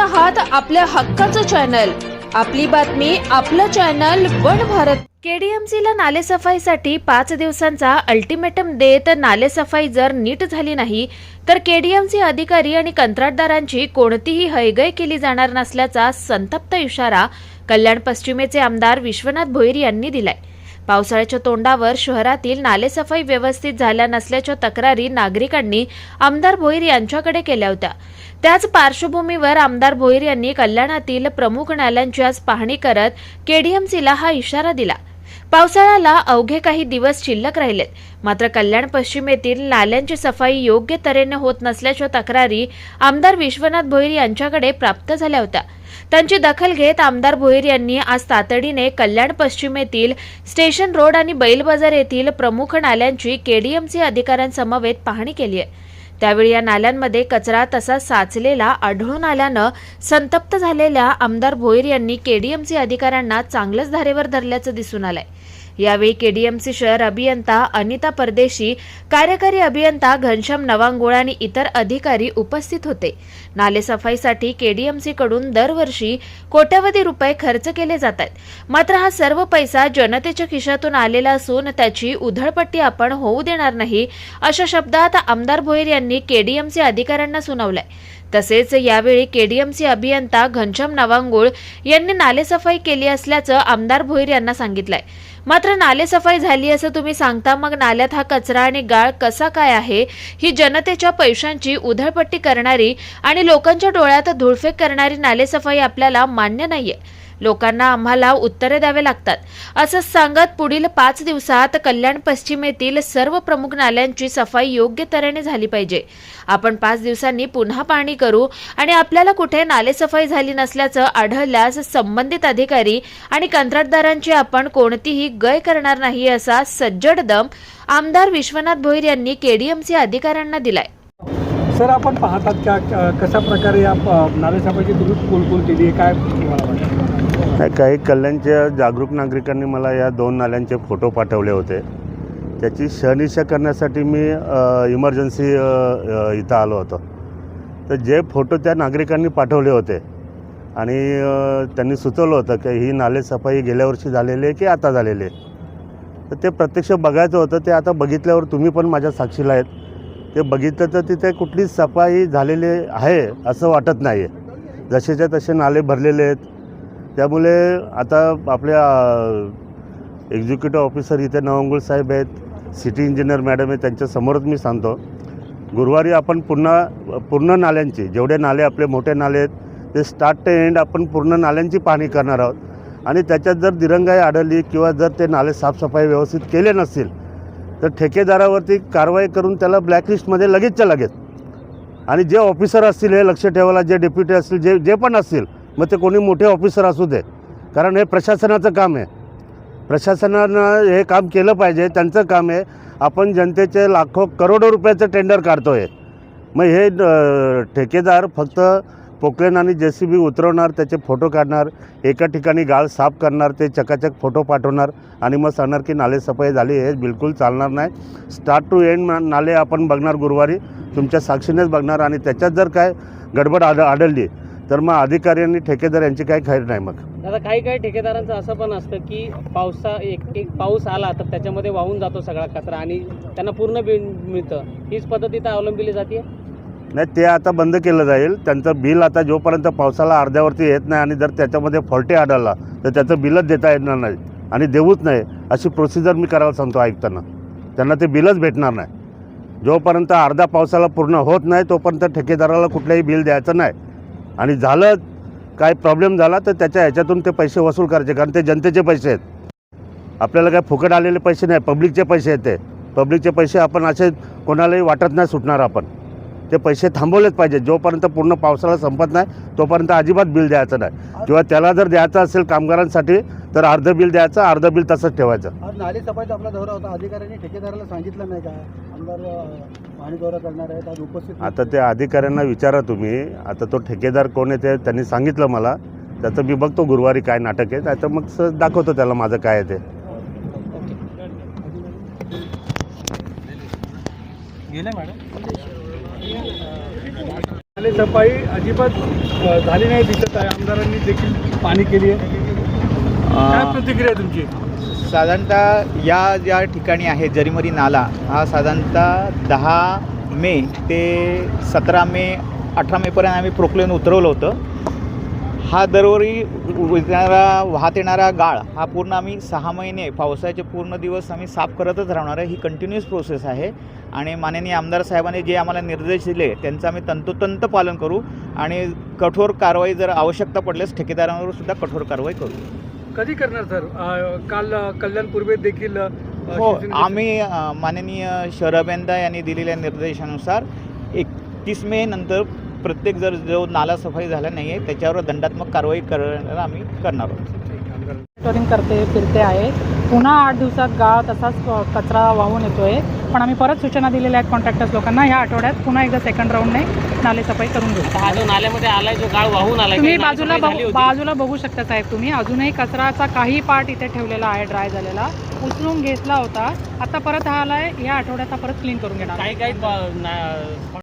आहात आपल्या हक्काचं चॅनल. आपली बातमी आपलं चॅनल वन भारत. केडीएमसीला नालेसफाईसाठी पाच दिवसांचा अल्टिमेटम देत नालेसफाई जर नीट झाली नाही तर केडीएमसी अधिकारी आणि कंत्राटदारांची कोणतीही हयगय केली जाणार नसल्याचा संतप्त इशारा कल्याण पश्चिमेचे आमदार विश्वनाथ भोईर यांनी दिलाय. पावसाळ्याच्या तोंडावर शहरातील नालेसफाई व्यवस्थित झाल्या नसल्याच्या तक्रारी नागरिकांनी आमदार भोईर यांच्याकडे केल्या होत्या. त्याच पार्श्वभूमीवर आमदार भोईर यांनी कल्याणातील प्रमुख नाल्यांची आज पाहणी करत केडीएमसीला हा इशारा दिला. पावसाळ्याला अवघे काही दिवस शिल्लक राहिलेत. मात्र कल्याण पश्चिमेतील नाल्यांची सफाई योग्य तऱ्हेने होत नसल्याच्या तक्रारी आमदार विश्वनाथ भोईर यांच्याकडे प्राप्त झाल्या होत्या. त्यांची दखल घेत आमदार भोईर यांनी आज तातडीने कल्याण पश्चिमेतील स्टेशन रोड आणि बैल बाजार येथील प्रमुख नाल्यांची केडीएमसी अधिकाऱ्यांसमवेत पाहणी केली आहे. त्यावेळी या नाल्यांमध्ये कचरा तसा साचलेला आढळून आल्यानं संतप्त झालेल्या आमदार भोईर यांनी केडीएमसी अधिकाऱ्यांना चांगलंच धारेवर धरल्याचं दिसून आलंय. यावेळी केडीएमसी शहर अभियंता अनिता परदेशी कार्यकारी अभियंता घनश्याम नवांगोळ आणि इतर अधिकारी उपस्थित होते. नालेसफाईसाठी केडीएमसी कडून दरवर्षी कोट्यवधी रुपये खर्च केले जात आहेत मात्र हा सर्व पैसा जनतेच्या खिशातून आलेला असून त्याची उधळपट्टी आपण होऊ देणार नाही अशा शब्दात आमदार भोईर यांनी केडीएमसी अधिकाऱ्यांना सुनावलंय. तसेच यावेळी केडीएमसी अभियंता घनश्याम नवांगुळ यांनी नालेसफाई केली असल्याचं आमदार भोईर यांना सांगितलंय. मात्र नालेसफाई झाली असं तुम्ही सांगता मग नाल्यात हा कचरा आणि गाळ कसा काय आहे? ही जनतेच्या पैशांची उधळपट्टी करणारी आणि लोकांच्या डोळ्यात धुळफेक करणारी नालेसफाई आपल्याला मान्य नाहीये. लोकांना आम्हाला उत्तरे द्यावे लागतात. असं सांगत पुढील पाच दिवसात कल्याण पश्चिमेतील सर्व प्रमुख नाल्यांची सफाई योग्य तऱ्हेने झाली पाहिजे. आपण पाच दिवसांनी पुन्हा पाहणी करू आणि आपल्याला कुठे नालेसफाई झाली नसल्याचं आढळल्यास संबंधित अधिकारी आणि कंत्राटदारांची आपण कोणतीही गय करणार नाही असा सज्जड दम आमदार विश्वनाथ भोईर यांनी केडीएमसी अधिकाऱ्यांना दिलाय. सर आपण पाहतात का कशा प्रकारे या प- तुम्ही केली आहे? काय काही कल्याणच्या जागरूक नागरिकांनी मला या दोन नाल्यांचे फोटो पाठवले होते. त्याची शहनिशा करण्यासाठी मी इमर्जन्सी इथं आलो होतो. तर जे फोटो त्या नागरिकांनी पाठवले होते आणि त्यांनी सुचवलं होतं की ही नाले सफाई गेल्या वर्षी झालेली आहे की आता झालेली आहे. तर ते प्रत्यक्ष बघायचं होतं ते आता बघितल्यावर तुम्ही पण माझ्या साक्षीला आहेत. ते बघितलं तर तिथे कुठली सफाई झालेली आहे असं वाटत नाही आहे जसेच्या तसे नाले भरलेले आहेत त्यामुळे आता आपल्या एक्झिक्युटिव्ह ऑफिसर इथे नवंगुळ साहेब आहेत सिटी इंजिनियर मॅडम आहेत त्यांच्यासमोरच मी सांगतो. गुरुवारी आपण पुन्हा पूर्ण नाल्यांची जेवढे नाले आपले मोठे नाले आहेत ते स्टार्ट ते एंड आपण पूर्ण नाल्यांची पाहणी करणार आहोत. आणि त्याच्यात जर दिरंगाई आढळली किंवा जर ते नाले साफसफाई व्यवस्थित केले नसतील तर ठेकेदारावरती कारवाई करून त्याला ब्लॅकलिस्टमध्ये लगेचच्या लगेच. आणि जे ऑफिसर असतील हे लक्ष ठेवायला जे डेप्युटी असतील जे जे पण असतील मग ते कोणी मोठे ऑफिसर असू दे कारण हे प्रशासनाचं काम आहे. प्रशासनानं हे काम केलं पाहिजे. त्यांचं काम आहे. आपण जनतेचे लाखो करोडो रुपयाचं टेंडर काढतो आहे मग हे ठेकेदार फक्त पोकलेन आणि जे सी बी उतरवणार त्याचे फोटो काढणार एका ठिकाणी गाळ साफ करणार ते चकाचक फोटो पाठवणार आणि मग सांगणार की नाले सफाई झाली हे बिलकुल चालणार नाही. स्टार्ट टू एंड नाले आपण बघणार गुरुवारी. तुमच्या साक्षीनेच बघणार आणि त्याच्यात जर काय गडबड आढ आढळली तर मग अधिकारी आणि ठेकेदार यांची काही खैर नाही मग. दादा काही काही ठेकेदारांचं असं पण असतं की पावसा एक एक पाऊस आला तर त्याच्यामध्ये वाहून जातो सगळा कचरा आणि त्यांना पूर्ण बिल मिळतं. हीच पद्धत इथं अवलंबिली जाते? नाही ते आता बंद केलं जाईल. त्यांचं बिल आता जोपर्यंत पावसाला अर्ध्यावरती येत नाही आणि जर त्याच्यामध्ये फॉल्टी आढळला तर त्याचं बिलच देता येणार नाही आणि देऊच नाही. अशी प्रोसिजर मी करायला सांगतो ऐकताना त्यांना ते बिलच भेटणार नाही. जोपर्यंत अर्धा पावसाला पूर्ण होत नाही तोपर्यंत ठेकेदाराला कुठलंही बिल द्यायचं नाही. आणि झालं काय प्रॉब्लेम झाला तर त्याच्या ह्याच्यातून ते पैसे वसूल करायचे कारण ते जनतेचे पैसे आहेत. आपल्याला काय फुकट आलेले पैसे नाही पब्लिकचे पैसे आहेत ते पब्लिकचे पैसे आपण असे कोणालाही वाटत नाही सुटणार आपण. ते पैसे थांबवलेच पाहिजे. जोपर्यंत पूर्ण पावसाळा संपत नाही तोपर्यंत अजिबात बिल द्यायचं नाही. किंवा त्याला जर द्यायचं असेल कामगारांसाठी तर अर्धं बिल द्यायचं अर्धं बिल तसंच ठेवायचं. नाले सफाईचा आपला दौरा होता. अधिकाऱ्यांनी ठेकेदाराला सांगितलं नाही का? आमदार अ, पाणी दौरा करणार आहेत. आज उपस्थित आता त्या अधिकाऱ्यांना विचारा तुम्ही. आता तो ठेकेदार कोण आहे ते त्यांनी सांगितलं मला. त्याचं मी बघतो गुरुवारी काय नाटक आहे. त्याचं मग स- दाखवतो त्याला माझं काय आहे ते. गेले मॅडम? नाले सफाई अजिबात झाली नाही दिसत आहे. आमदारांनी देखील पाणी केली आहे. काय प्रतिक्रिया तुमची? साधारणतः या ज्या ठिकाणी आहे जरीमरी नाला हा साधारणतः दहा मे ते सतरा मे अठरा मेपर्यंत आम्ही प्रोक्लेन उतरवलं होतं. हा दरवरी येणारा वाहत येणारा गाळ हा पूर्ण आम्ही सहा महिने पावसाचे पूर्ण दिवस आम्ही साफ करतच राहणार आहे. ही कंटिन्युअस प्रोसेस आहे. आणि माननीय आमदार साहेबांनी जे आम्हाला निर्देश दिले त्यांचं आम्ही तंतोतंत पालन करू आणि कठोर कारवाई जर आवश्यकता पडल्यास ठेकेदारांवर सुद्धा कठोर कारवाई करू. कधी करणार सर? काल अ, कल्याण पूर्वेत देखील हो आम्ही माननीय शहर अभियंता यांनी दिलेल्या निर्देशानुसार एकतीस मे नंतर प्रत्येक जर जो नाला सफाई झाला नाही आहे त्याच्यावर दंडात्मक कारवाई करण्याला आम्ही करणार आहोत. मॉनिटरिंग करते फिरते आहे. पुन्हा आठ दिवसात गाळ तसाच कचरा वाहून येतोय. पण आम्ही परत सूचना दिलेल्या आहेत कॉन्ट्रॅक्टर्स लोकांना ह्या आठवड्यात पुन्हा एकदा सेकंड राऊंडने नाले सफाई करून घेऊ. हा नाल्यामध्ये आलाय जो गाळ वाहून आलाय तुम्ही बाजूला नालेसफाई? बाजूला बघू शकता साहेब तुम्ही. अजूनही कचराचा काही पार्ट इथे ठेवलेला आहे ड्राय झालेला. उचलून घेतला होता. आता परत हा आलाय या आठवड्यात परत क्लीन करून घेणार. काही काही